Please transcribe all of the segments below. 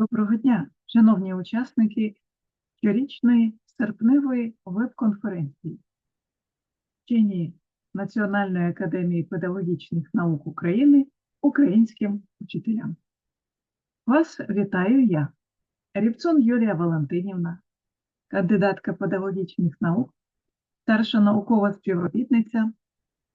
Доброго дня, шановні учасники щорічної серпневої веб-конференції вчені Національної академії педагогічних наук України українським учителям. Вас вітаю я, Рібцун Юлія Валентинівна, кандидатка педагогічних наук, старша наукова співробітниця,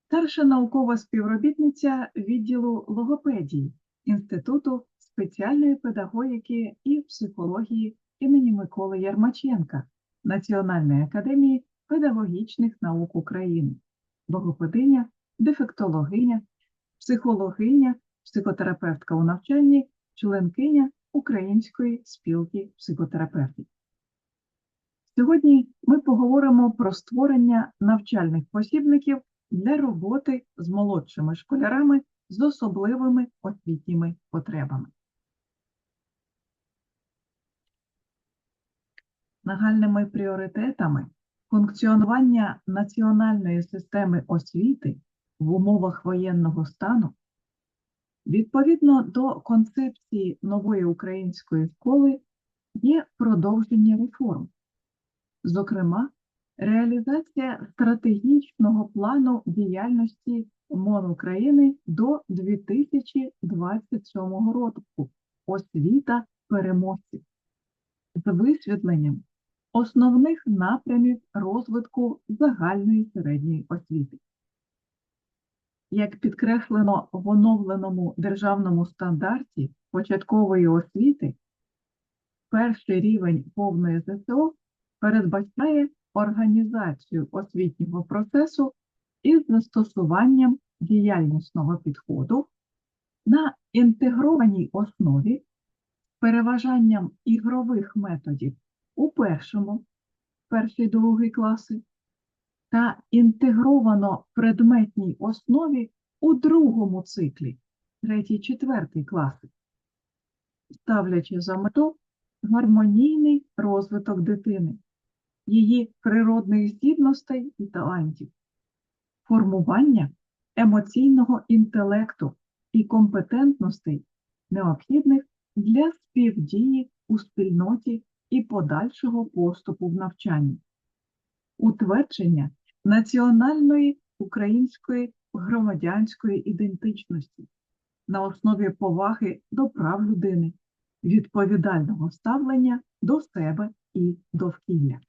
старша наукова співробітниця відділу логопедії Інституту спеціальної педагогіки і психології імені Миколи Ярмаченка Національної академії педагогічних наук України, логопединя, дефектологиня, психологиня, психотерапевтка у навчанні, членкиня Української спілки психотерапевтів. Сьогодні ми поговоримо про створення навчальних посібників для роботи з молодшими школярами з особливими освітніми потребами. Нагальними пріоритетами функціонування національної системи освіти в умовах воєнного стану. Відповідно до концепції нової української школи є продовження реформ, зокрема, реалізація стратегічного плану діяльності МОН України до 2027 року освіта переможців з висвітленням основних напрямів розвитку загальної середньої освіти. Як підкреслено в оновленому державному стандарті початкової освіти, перший рівень повної ЗСО передбачає організацію освітнього процесу із застосуванням діяльнісного підходу на інтегрованій основі переважанням ігрових методів у першому, перший другий класи та інтегровано предметній основі у другому циклі, третій, четвертий класи, ставлячи за мету гармонійний розвиток дитини, її природних здібностей і талантів, формування емоційного інтелекту і компетентностей, необхідних для співдії у спільноті і подальшого поступу в навчанні, утвердження національної української громадянської ідентичності на основі поваги до прав людини, відповідального ставлення до себе і довкілля.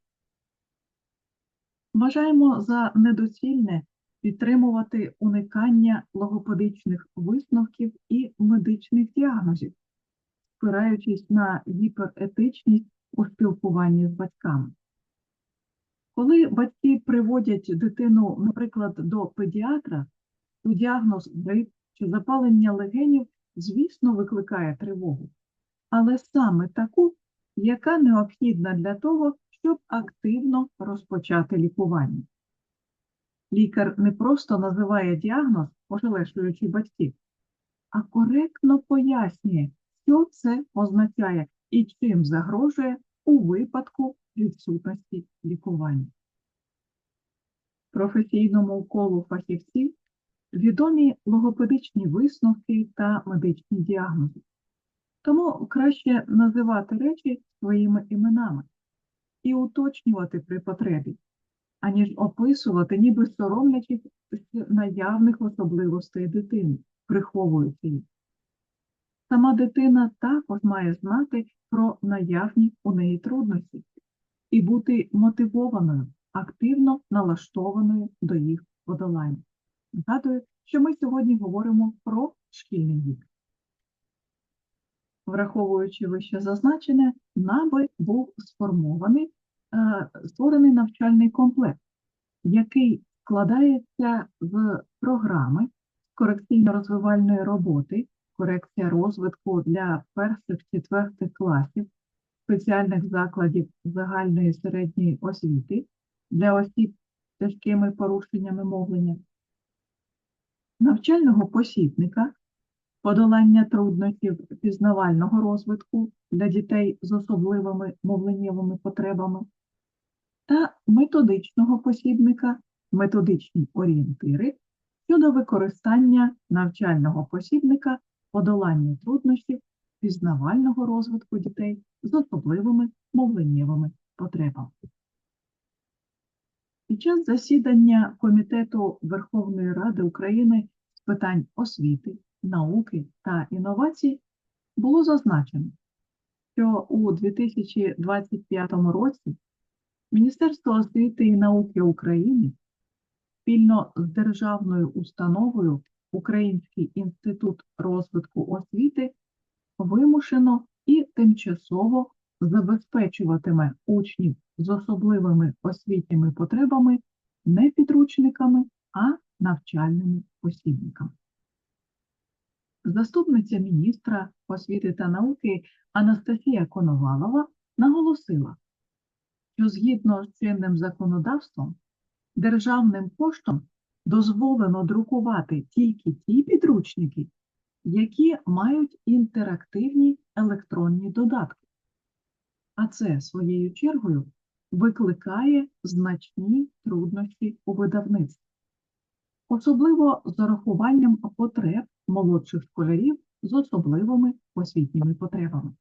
Вважаємо за недоцільне підтримувати уникання логопедичних висновків і медичних діагнозів, спираючись на гіперетичність у спілкуванні з батьками. Коли батьки приводять дитину, наприклад, до педіатра, то діагноз грип чи запалення легенів, звісно, викликає тривогу, але саме таку, яка необхідна для того, щоб активно розпочати лікування. Лікар не просто називає діагноз, ошелешуючи батьків, а коректно пояснює, що це означає і чим загрожує у випадку відсутності лікування. Професійному колу фахівців відомі логопедичні висновки та медичні діагнози. Тому краще називати речі своїми іменами і уточнювати при потребі, аніж описувати, ніби соромлячись наявних особливостей дитини, приховуючи їх. Сама дитина також має знати про наявні у неї трудності і бути мотивованою, активно налаштованою до їх подолання. Нагадую, що ми сьогодні говоримо про шкільний вік. Враховуючи вище зазначене, нами був сформований, е, створений навчальний комплект, який складається з програми корекційно-розвивальної роботи, корекція розвитку для перших-четвертих класів спеціальних закладів загальної середньої освіти для осіб з тяжкими порушеннями мовлення, навчального посібника, подолання труднощів пізнавального розвитку для дітей з особливими мовленнєвими потребами та методичного посібника, методичні орієнтири щодо використання навчального посібника подолання труднощів пізнавального розвитку дітей з особливими мовленнєвими потребами. Під час засідання Комітету Верховної Ради України з питань освіти, науки та інновацій було зазначено, що у 2025 році Міністерство освіти і науки України спільно з державною установою Український інститут розвитку освіти вимушено і тимчасово забезпечуватиме учнів з особливими освітніми потребами не підручниками, а навчальними посібниками. Заступниця міністра освіти та науки Анастасія Коновалова наголосила, що згідно з чинним законодавством державним коштом дозволено друкувати тільки ті підручники, які мають інтерактивні електронні додатки. А це своєю чергою викликає значні труднощі у видавництві, особливо з урахуванням потреб молодших школярів з особливими освітніми потребами.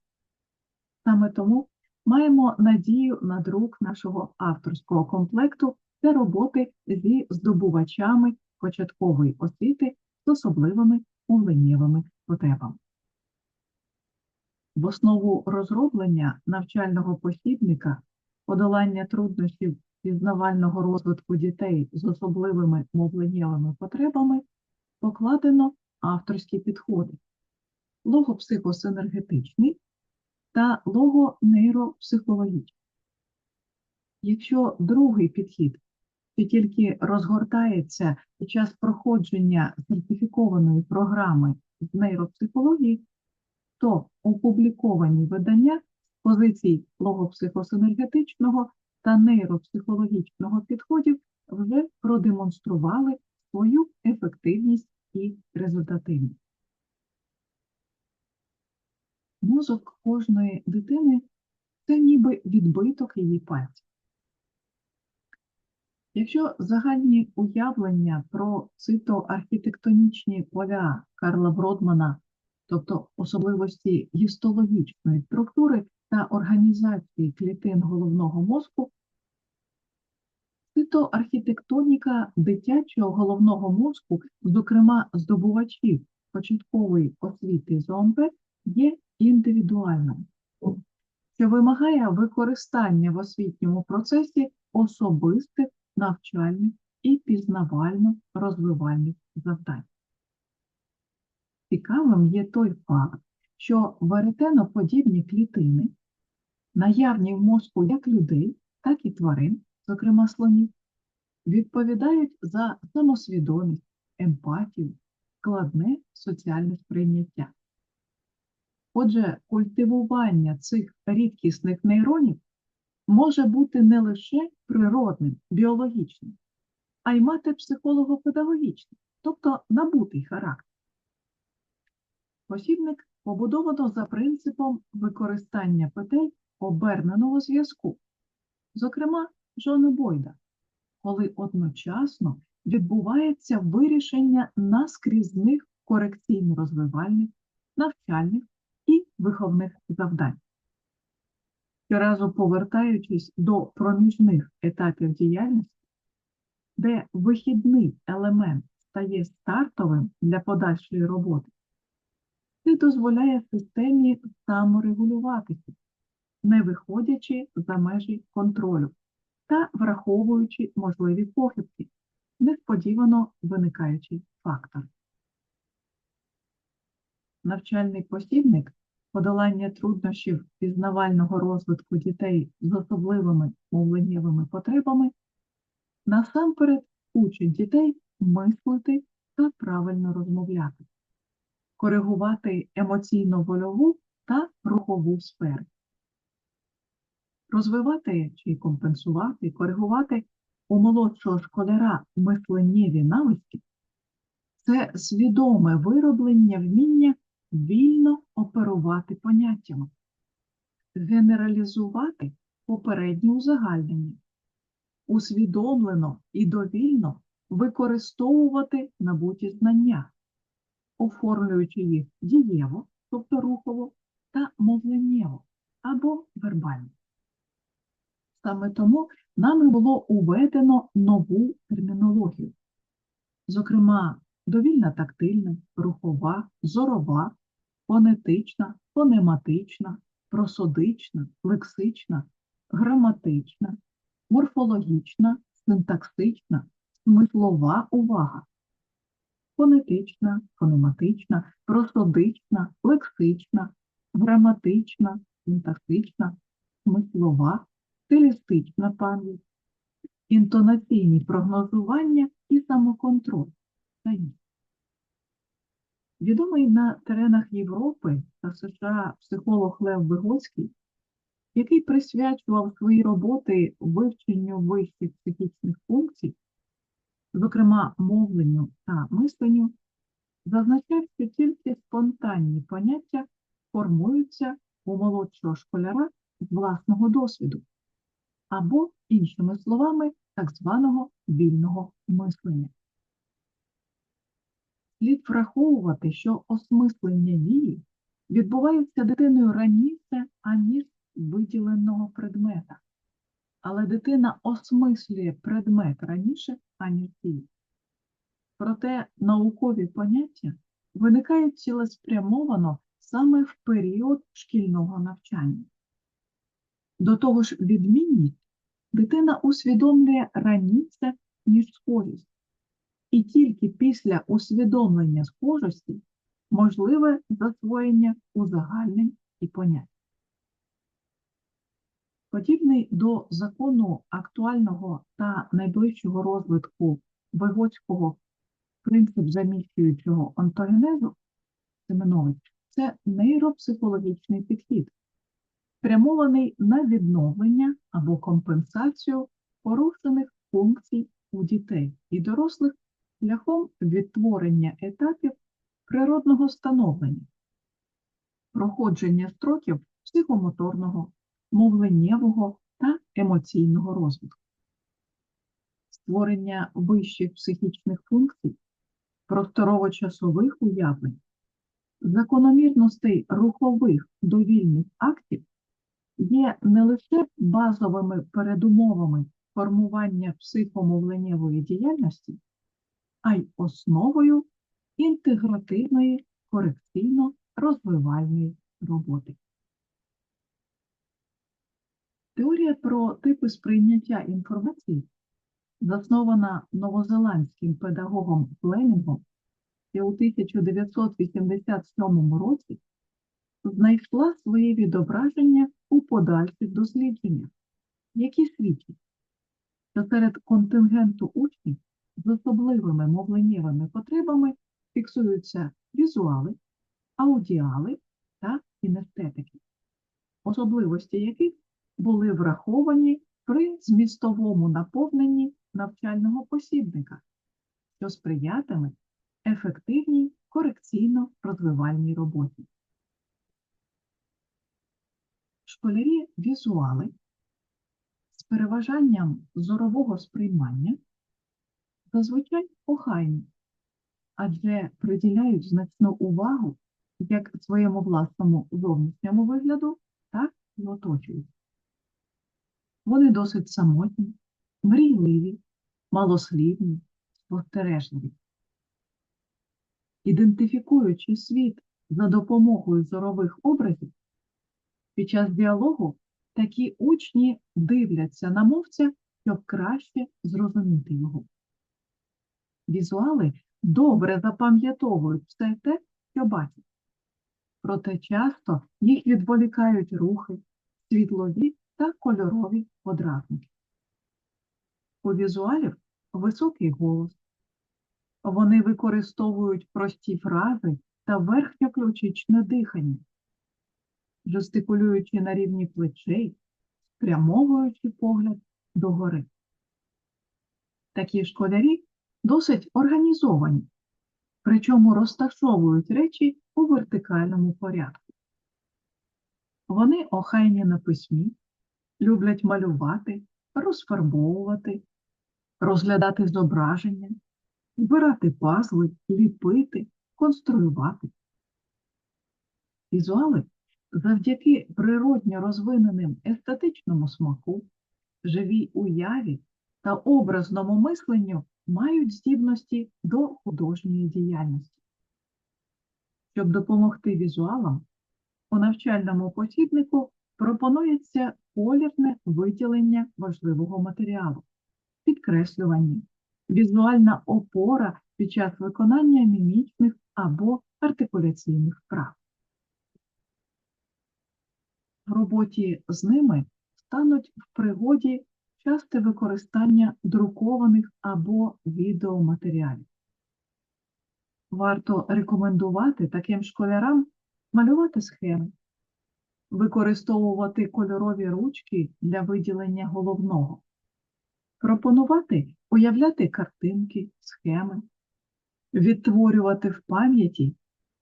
Саме тому маємо надію на друк нашого авторського комплекту та роботи зі здобувачами початкової освіти з особливими мовленнєвими потребами. В основу розроблення навчального посібника подолання труднощів пізнавального розвитку дітей з особливими мовленнєвими потребами покладено авторські підходи логопсихосинергетичний та логонейропсихологічний. Якщо другий підхід що тільки розгортається під час проходження сертифікованої програми з нейропсихології, то опубліковані видання з позицій логопсихосинергетичного та нейропсихологічного підходів вже продемонстрували свою ефективність і результативність. Мозок кожної дитини це ніби відбиток її пальців. Якщо загальні уявлення про цитоархітектонічні поля Карла Бродмана, тобто особливості гістологічної структури та організації клітин головного мозку, цитоархітектоніка дитячого головного мозку, зокрема здобувачів початкової освіти ЗОМБ, є індивідуальним, що вимагає використання в освітньому процесі особистих навчальних і пізнавально-розвивальних завдань. Цікавим є той факт, що веретеноподібні клітини, наявні в мозку як людей, так і тварин, зокрема слонів, відповідають за самосвідомість, емпатію, складне соціальне сприйняття. Отже, культивування цих рідкісних нейронів може бути не лише природним, біологічним, а й мати психолого-педагогічний, тобто набутий характер. Посібник побудовано за принципом використання петель оберненого зв'язку, зокрема Джона Бойда, коли одночасно відбувається вирішення наскрізних корекційно-розвивальних, навчальних і виховних завдань. Щоразу повертаючись до проміжних етапів діяльності, де вихідний елемент стає стартовим для подальшої роботи, це дозволяє системі саморегулюватися, не виходячи за межі контролю та враховуючи можливі похибки, несподівано виникаючий фактор. Навчальний посібник подолання труднощів пізнавального розвитку дітей з особливими мовленнєвими потребами насамперед учить дітей мислити та правильно розмовляти, коригувати емоційно-вольову та рухову сфери, розвивати чи компенсувати, коригувати у молодшого школяра мисленнєві навички. Це свідоме вироблення вміння вільно оперувати поняттями, генералізувати попередні узагальнення, усвідомлено і довільно використовувати набуті знання, оформлюючи їх дієво, тобто рухово, та мовленнєво або вербально. Саме тому нами було уведено нову термінологію, зокрема, довільна тактильна, рухова, зорова, фонетична, фонематична, просодична, лексична, граматична, морфологічна, синтаксична, смислова увага, фонетична, фонематична, просодична, лексична, граматична, синтаксична, смислова, стилістична пам'ять, інтонаційні прогнозування і самоконтроль. Відомий на теренах Європи та США психолог Лев Вигоцький, який присвячував свої роботи вивченню вищих психічних функцій, зокрема мовленню та мисленню, зазначав, що тільки спонтанні поняття формуються у молодшого школяра з власного досвіду, або, іншими словами, так званого вільного мислення. Слід враховувати, що осмислення дії відбувається дитиною раніше, аніж виділеного предмета. Але дитина осмислює предмет раніше, аніж дію. Проте наукові поняття виникають цілеспрямовано саме в період шкільного навчання. До того ж, відмінність дитина усвідомлює раніше, ніж схожість. І тільки після усвідомлення схожості можливе засвоєння узагальнень і понять. Подібний до закону актуального та найближчого розвитку Вигоцького принцип заміщуючого онтогенезу Семенович це нейропсихологічний підхід, спрямований на відновлення або компенсацію порушених функцій у дітей і дорослих шляхом відтворення етапів природного становлення, проходження строків психомоторного, мовленнєвого та емоційного розвитку, створення вищих психічних функцій, просторово-часових уявлень, закономірностей рухових довільних актів є не лише базовими передумовами формування психомовленнєвої діяльності, а й основою інтегративної корекційно-розвивальної роботи. Теорія про типи сприйняття інформації, заснована новозеландським педагогом Флемінгом ще у 1987 році, знайшла своє відображення у подальших дослідженнях, які свідчать, що серед контингенту учнів з особливими мовленнєвими потребами фіксуються візуали, аудіали та кінестетики, особливості яких були враховані при змістовому наповненні навчального посібника, що сприятиме ефективній корекційно-розвивальній роботі. Школярі візуали з переважанням зорового сприймання зазвичай охайні, адже приділяють значну увагу як своєму власному зовнішньому вигляду, так і оточують. Вони досить самотні, мрійливі, малослівні, спостережливі. Ідентифікуючи світ за допомогою зорових образів, під час діалогу такі учні дивляться на мовця, щоб краще зрозуміти його. Візуали добре запам'ятовують все те, що бачать. Проте часто їх відволікають рухи, світлові та кольорові подразники. У візуалів високий голос. Вони використовують прості фрази та верхньоключичне дихання, жестикулюючи на рівні плечей, спрямовуючи погляд догори. Такі школярі досить організовані, причому розташовують речі у вертикальному порядку. Вони охайні на письмі, люблять малювати, розфарбовувати, розглядати зображення, збирати пазли, ліпити, конструювати. Візуали Завдяки природньо розвиненим естетичному смаку, живій уяві та образному мисленню мають здібності до художньої діяльності. Щоб допомогти візуалам, у навчальному посібнику пропонується колірне виділення важливого матеріалу, підкреслювання, візуальна опора під час виконання мімічних або артикуляційних вправ. В роботі з ними стануть в пригоді часте використання друкованих або відеоматеріалів. Варто рекомендувати таким школярам малювати схеми, використовувати кольорові ручки для виділення головного, пропонувати уявляти картинки, схеми, відтворювати в пам'яті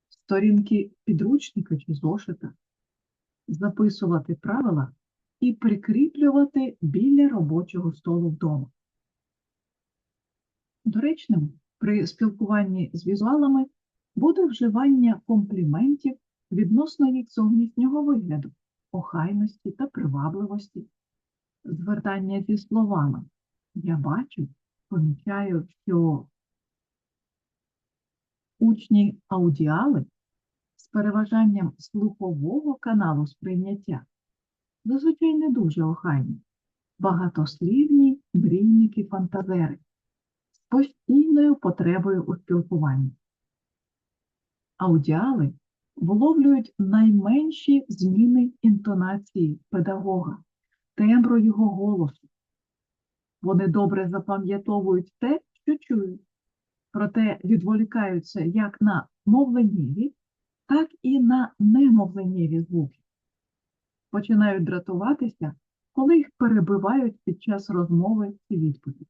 сторінки підручника чи зошита, записувати правила і прикріплювати біля робочого столу вдома. Доречним при спілкуванні з візуалами буде вживання компліментів відносно їх зовнішнього вигляду, охайності та привабливості, звертання зі словами Я бачу, помічаю, що учні аудіали з переважанням слухового каналу сприйняття зазвичай не дуже охайні, багатослівні мрійники фантазери з постійною потребою у спілкуванні. Аудіали вловлюють найменші зміни інтонації педагога, тембру його голосу. Вони добре запам'ятовують те, що чують, проте відволікаються як на мовленнєві, так і на немовленнєві звуки. Починають дратуватися, коли їх перебивають під час розмови і відповіді.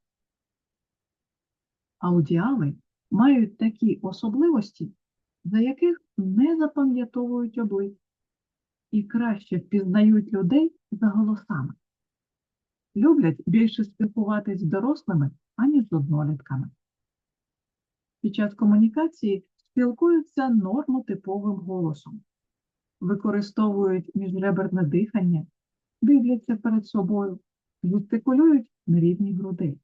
Аудіали мають такі особливості, за яких не запам'ятовують облич і краще впізнають людей за голосами. Люблять більше спілкуватись з дорослими, аніж з однолітками. Під час комунікації спілкуються нормотиповим голосом, використовують міжреберне дихання, дивляться перед собою, жестикулюють на рівні грудей.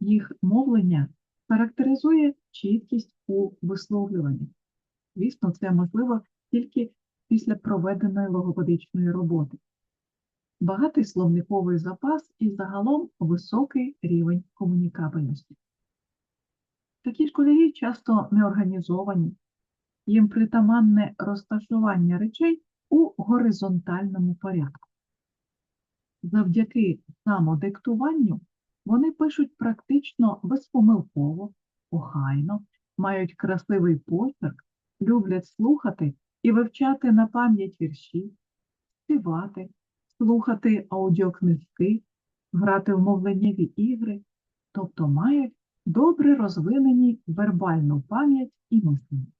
Їх мовлення характеризує чіткість у висловлюванні. Звісно, це можливо тільки після проведеної логопедичної роботи. Багатий словниковий запас і загалом високий рівень комунікабельності. Такі школярі часто неорганізовані, їм притаманне розташування речей у горизонтальному порядку. Завдяки самодиктуванню вони пишуть практично безпомилково, охайно, мають красивий почерк, люблять слухати і вивчати на пам'ять вірші, співати, слухати аудіокнижки, грати в мовленнєві ігри, тобто мають добре розвинені вербальну пам'ять і мислення.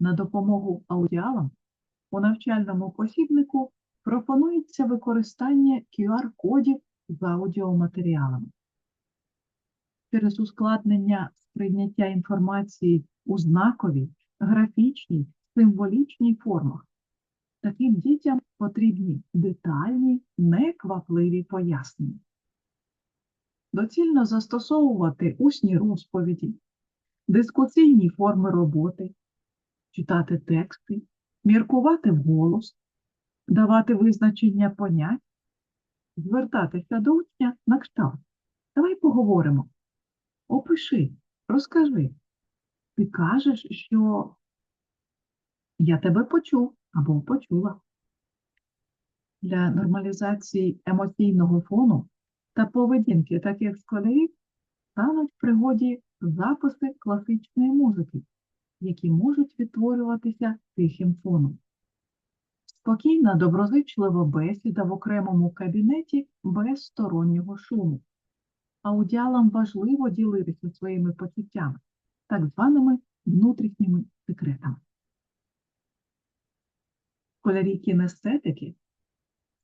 На допомогу аудіалам у навчальному посібнику пропонується використання QR-кодів з аудіоматеріалами. Через ускладнення сприйняття інформації у знаковій, графічній, символічній формах. Таким дітям потрібні детальні, неквапливі пояснення. Доцільно застосовувати усні розповіді, дискусійні форми роботи, читати тексти, міркувати вголос, давати визначення понять, звертатися до учня на кшталт. Давай поговоримо. Опиши, розкажи. Ти кажеш, що я тебе почув або почула. Для нормалізації емоційного фону та поведінки таких школярів стануть в пригоді записи класичної музики, які можуть відтворюватися тихим фоном. Спокійна, доброзичлива бесіда в окремому кабінеті без стороннього шуму. Аудіалам важливо ділитися своїми почуттями, так званими внутрішніми секретами. Школярі кінестетики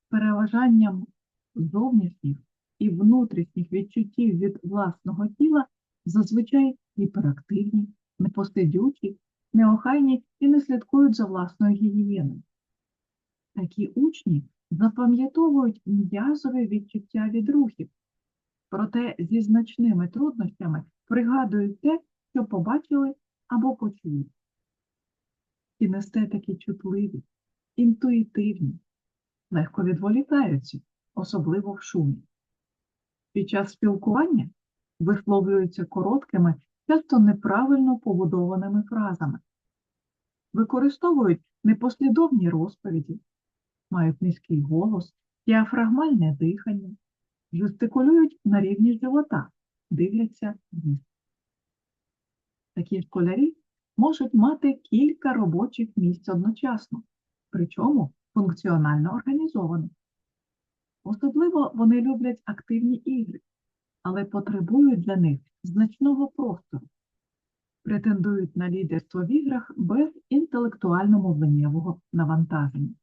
з переважанням зовнішніх і внутрішніх відчуттів від власного тіла зазвичай гіперактивні, непосидючі неохайні і не слідкують за власною гігієною. Такі учні запам'ятовують м'язове відчуття від рухів, проте зі значними труднощами пригадують те, що побачили або почули. Кінестетики чутливі, інтуїтивні, легко відволікаються, особливо в шумі. Під час спілкування висловлюються короткими, часто неправильно побудованими фразами, використовують непослідовні розповіді, мають низький голос, діафрагмальне дихання, жестикулюють на рівні живота, дивляться вниз. Такі школярі можуть мати кілька робочих місць одночасно, причому функціонально організованих. Особливо вони люблять активні ігри, але потребують для них значного простору, претендують на лідерство в іграх без інтелектуально-мовленнєвого навантаження.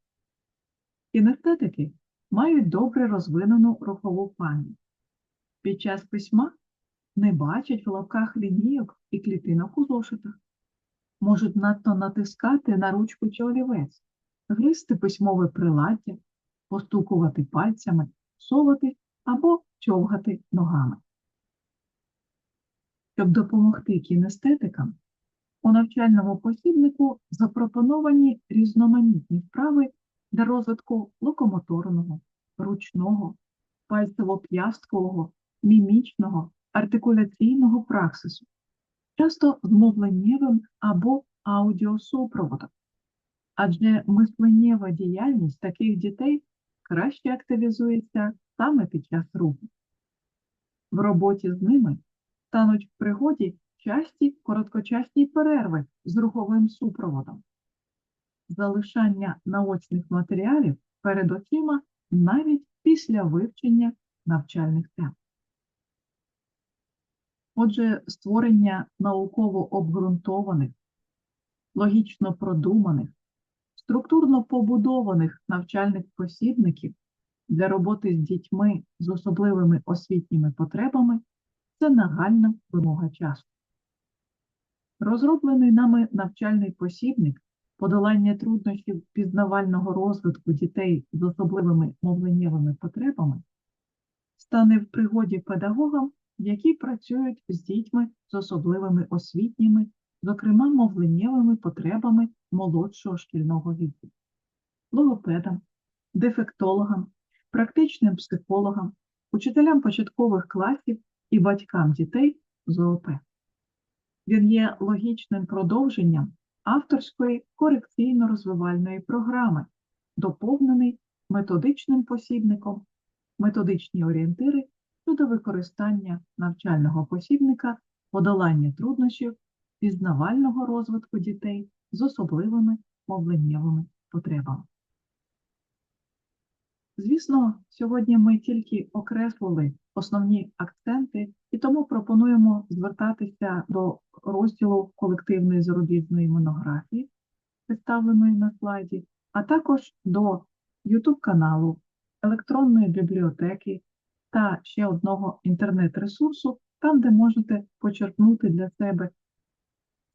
Кінестетики мають добре розвинену рухову пам'ять. Під час письма не бачать в лапках лінійок і клітинок у зошитах, можуть надто натискати на ручку чи олівець, гризти письмове приладдя, постукувати пальцями, совати або човгати ногами. Щоб допомогти кінестетикам, у навчальному посібнику запропоновані різноманітні вправи для розвитку локомоторного, ручного, пальцево-п'ясткового, мімічного, артикуляційного праксису, часто з мовленнєвим або аудіосупроводом. Адже мисленнєва діяльність таких дітей краще активізується саме під час руху. В роботі з ними стануть в пригоді часті короткочасні перерви з руховим супроводом, залишання наочних матеріалів перед очима навіть після вивчення навчальних тем. Отже, створення науково обґрунтованих, логічно продуманих, структурно побудованих навчальних посібників для роботи з дітьми з особливими освітніми потребами це нагальна вимога часу. Розроблений нами навчальний посібник подолання труднощів пізнавального розвитку дітей з особливими мовленнєвими потребами стане в пригоді педагогам, які працюють з дітьми з особливими освітніми, зокрема мовленнєвими потребами молодшого шкільного віку, логопедам, дефектологам, практичним психологам, учителям початкових класів і батькам дітей з ООП. Він є логічним продовженням авторської корекційно-розвивальної програми, доповнений методичним посібником, методичні орієнтири щодо використання навчального посібника, подолання труднощів, пізнавального розвитку дітей з особливими мовленнєвими потребами. Звісно, сьогодні ми тільки окреслили основні акценти і тому пропонуємо звертатися до розділу колективної зарубіжної монографії, представленої на слайді, а також до YouTube каналу, електронної бібліотеки та ще одного інтернет-ресурсу, там, де можете почерпнути для себе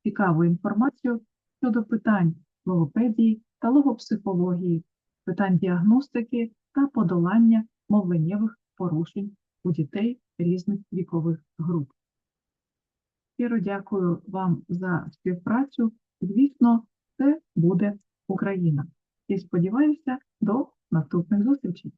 цікаву інформацію щодо питань логопедії та логопсихології, питань діагностики та подолання мовленнєвих порушень у дітей різних вікових груп. Щиро дякую вам за співпрацю. Звісно, це буде Україна. І сподіваюся, до наступних зустрічей.